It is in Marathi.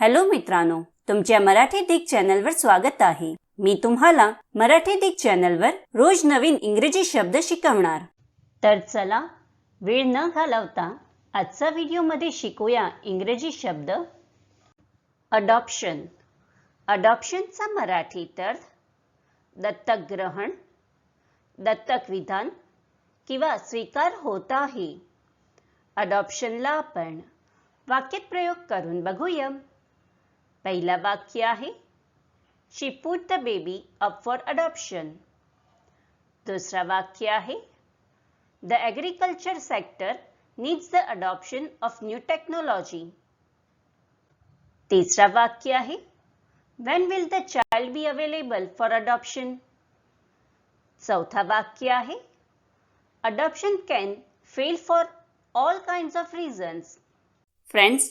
हॅलो मित्रांनो तुमच्या मराठी दिग चॅनलवर स्वागत आहे. मी तुम्हाला मराठी दिग चॅनलवर रोज नवीन इंग्रजी शब्द शिकवणार. तर चला वेळ न घालवता आजचा व्हिडिओमध्ये शिकूया इंग्रजी शब्द अडॉप्शन अडॉप्शनचा मराठीत अर्थ दत्तक ग्रहण दत्तक विधान किंवा स्वीकार होत आहे. अडॉप्शनला आपण वाक्यात प्रयोग करून बघूया. पहला वाक्य है she put the baby up for adoption दूसरा वाक्य है the agriculture sector needs the adoption of new technology तीसरा वाक्य है when will the child be available for adoption चौथा वाक्य है adoption can fail for all kind of reason friends